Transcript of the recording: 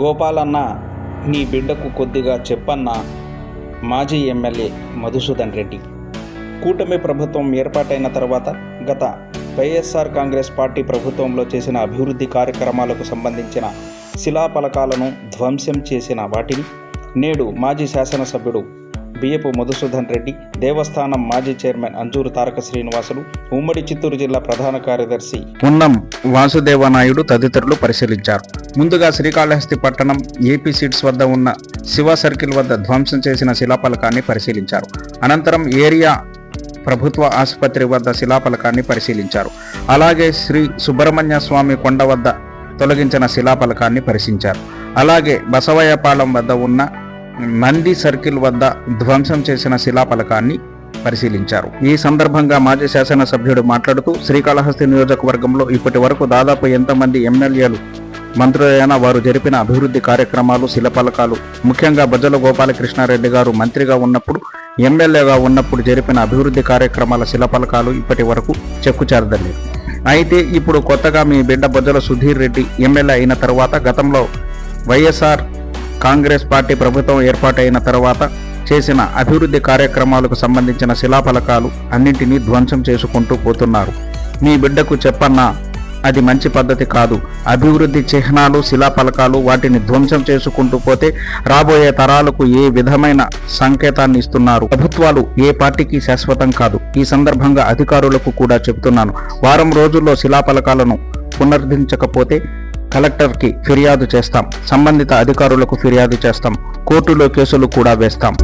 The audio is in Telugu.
గోపాలన్న నీ బిడ్డకు కొద్దిగా చెప్పన్న మాజీ ఎమ్మెల్యే మధుసూదన్ రెడ్డి. కూటమి ప్రభుత్వం ఏర్పాటైన తర్వాత గత వైఎస్ఆర్ కాంగ్రెస్ పార్టీ ప్రభుత్వంలో చేసిన అభివృద్ధి కార్యక్రమాలకు సంబంధించిన శిలాఫలకాలను ధ్వంసం చేసిన వాటిని నేడు మాజీ శాసనసభ్యుడు బియ్యపు మధుసూదన్ రెడ్డి దేవస్థానం మాజీ చైర్మన్ అంజూరు తారక శ్రీనివాసులు ఉమ్మడి చిత్తూరు జిల్లా ప్రధాన కార్యదర్శి ఉన్నం వాసుదేవనాయుడు తదితరులు పరిశీలించారు. ముందుగా శ్రీకాళహస్తి పట్టణం ఏపీ సీట్స్ వద్ద ఉన్న శివ సర్కిల్ వద్ద ధ్వంసం చేసిన శిలాఫలకాన్ని పరిశీలించారు. అనంతరం ఏరియా ప్రభుత్వ ఆసుపత్రి వద్ద శిలాఫలకాన్ని పరిశీలించారు. అలాగే శ్రీ సుబ్రహ్మణ్య స్వామి కొండ వద్ద తొలగించిన శిలాఫలకాన్ని పరిశీలించారు. అలాగే బసవయ్యపాలెం వద్ద ఉన్న నంది సర్కిల్ వద్ద ధ్వంసం చేసిన శిలాఫలకాన్ని పరిశీలించారు. ఈ సందర్భంగా మాజీ శాసనసభ్యుడు మాట్లాడుతూ శ్రీకాళహస్తి నియోజకవర్గంలో ఇప్పటి వరకు దాదాపు ఎంతమంది ఎమ్మెల్యేలు మంత్రులైనా వారు జరిపిన అభివృద్ధి కార్యక్రమాలు శిలపలకాలు ముఖ్యంగా బజ్జల గోపాలకృష్ణారెడ్డి గారు మంత్రిగా ఉన్నప్పుడు ఎమ్మెల్యేగా ఉన్నప్పుడు జరిపిన అభివృద్ధి కార్యక్రమాల శిలపలకాలు ఇప్పటి వరకు చెక్కుచేరదలేదు అయితే ఇప్పుడు కొత్తగా మీ బిడ్డ బొజ్జల సుధీర్ రెడ్డి ఎమ్మెల్యే అయిన తర్వాత గతంలో వైఎస్ఆర్ కాంగ్రెస్ పార్టీ ప్రభుత్వం ఏర్పాటైన తర్వాత చేసిన అభివృద్ధి కార్యక్రమాలకు సంబంధించిన శిలాఫలకాలు అన్నింటినీ ధ్వంసం చేసుకుంటూ పోతున్నారు. మీ బిడ్డకు చెప్పన్నా అది మంచి పద్ధతి కాదు. అభివృద్ధి చిహ్నాలు శిలాఫలకాలు వాటిని ధ్వంసం చేసుకుంటూ పోతే రాబోయే తరాలకు ఏ విధమైన సంకేతాన్ని ఇస్తున్నారు? ప్రభుత్వాలు ఏ పార్టీకి శాశ్వతం కాదు. ఈ సందర్భంగా అధికారులకు కూడా చెబుతున్నాను. వారం రోజుల్లో శిలాఫలకాలను పునరుద్ధరించకపోతే కలెక్టర్కి ఫిర్యాదు చేస్తాం. సంబంధిత అధికారులకు ఫిర్యాదు చేస్తాం. కోర్టులో కేసులు కూడా వేస్తాం.